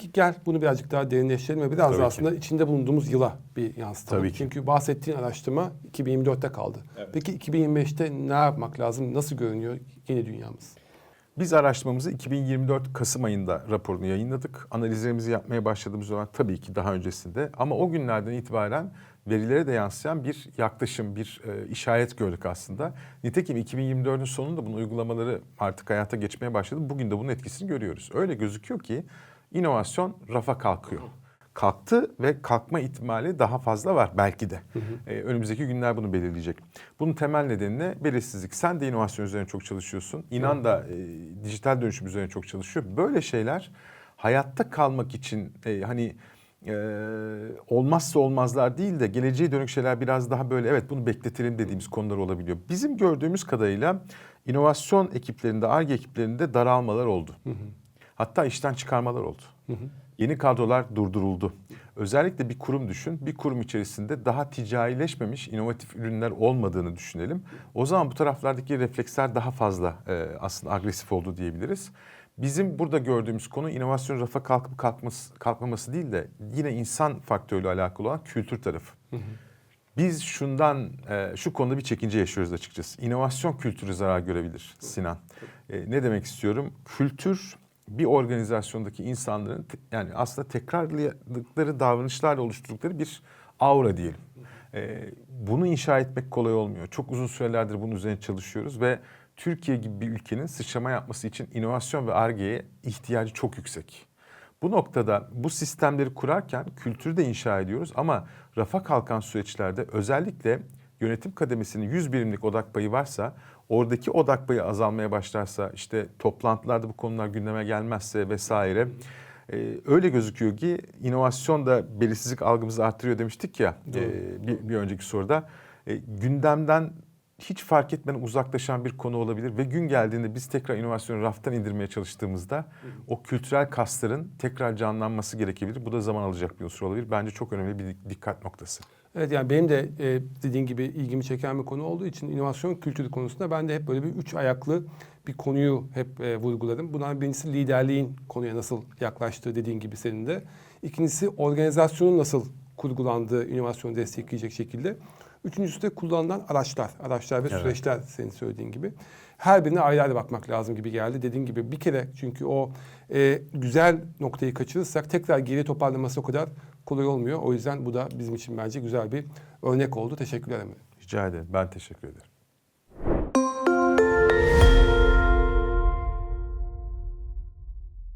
Peki gel bunu birazcık daha derinleştirelim ve biraz Tabii da ki. aslında içinde bulunduğumuz yıla bir yansıtalım. Tabii ki. Çünkü bahsettiğin araştırma 2024'te kaldı. Peki 2025'te ne yapmak lazım? Nasıl görünüyor yeni dünyamız? Biz araştırmamızı 2024 Kasım ayında raporunu yayınladık. Analizlerimizi yapmaya başladığımız zaman tabii ki daha öncesinde ama o günlerden itibaren verilere de yansıyan bir yaklaşım, bir e, işaret gördük aslında. Nitekim 2024'ün sonunda bunun uygulamaları artık hayata geçmeye başladı. Bugün de bunun etkisini görüyoruz. Öyle gözüküyor ki inovasyon rafa kalkıyor. Kalktı ve kalkma ihtimali daha fazla var belki de. Ee, önümüzdeki günler bunu belirleyecek. Bunun temel nedeni ne? Belirsizlik. Sen de inovasyon üzerine çok çalışıyorsun. İnan da e, dijital dönüşüm üzerine çok çalışıyor. Böyle şeyler hayatta kalmak için e, hani e, olmazsa olmazlar değil de geleceğe dönük şeyler biraz daha böyle evet bunu bekletelim dediğimiz konular olabiliyor. Bizim gördüğümüz kadarıyla inovasyon ekiplerinde, ARGE ekiplerinde daralmalar oldu. Hatta işten çıkarmalar oldu. Yeni kadrolar durduruldu. Özellikle bir kurum düşün. Bir kurum içerisinde daha ticarileşmemiş inovatif ürünler olmadığını düşünelim. O zaman bu taraflardaki refleksler daha fazla e, aslında agresif oldu diyebiliriz. Bizim burada gördüğümüz konu inovasyon rafa kalkıp kalkması, kalkmaması değil de yine insan faktörüyle alakalı olan kültür tarafı. Biz şundan, e, şu konuda bir çekince yaşıyoruz açıkçası. İnovasyon kültürü zarar görebilir Sinan. E, ne demek istiyorum? Kültür bir organizasyondaki insanların yani aslında tekrarladıkları davranışlarla oluşturdukları bir aura diyelim. E, bunu inşa etmek kolay olmuyor. Çok uzun sürelerdir bunun üzerine çalışıyoruz ve Türkiye gibi bir ülkenin sıçrama yapması için inovasyon ve ARGE'ye ihtiyacı çok yüksek. Bu noktada bu sistemleri kurarken kültürü de inşa ediyoruz ama rafa kalkan süreçlerde özellikle yönetim kademesinin 100 birimlik odak payı varsa oradaki odak payı azalmaya başlarsa işte toplantılarda bu konular gündeme gelmezse vesaire e, öyle gözüküyor ki inovasyon da belirsizlik algımızı arttırıyor demiştik ya e, bir, bir önceki soruda. E, gündemden hiç fark etmeden uzaklaşan bir konu olabilir ve gün geldiğinde biz tekrar inovasyonu raftan indirmeye çalıştığımızda o kültürel kasların tekrar canlanması gerekebilir. Bu da zaman alacak bir unsur olabilir. Bence çok önemli bir dikkat noktası. Evet yani benim de e, dediğin gibi ilgimi çeken bir konu olduğu için inovasyon kültürü konusunda ben de hep böyle bir üç ayaklı bir konuyu hep e, vurguladım. Bunların birincisi liderliğin konuya nasıl yaklaştığı dediğin gibi senin de. İkincisi organizasyonun nasıl kurgulandığı inovasyonu destekleyecek şekilde. Üçüncüsü de kullanılan araçlar, araçlar ve Evet. süreçler senin söylediğin gibi. Her birine ayrı ayrı bakmak lazım gibi geldi. Dediğin gibi bir kere çünkü o e, güzel noktayı kaçırırsak tekrar geri toparlaması o kadar kolay olmuyor. O yüzden bu da bizim için bence güzel bir örnek oldu. Teşekkürler Emre. Rica ederim. Ben teşekkür ederim.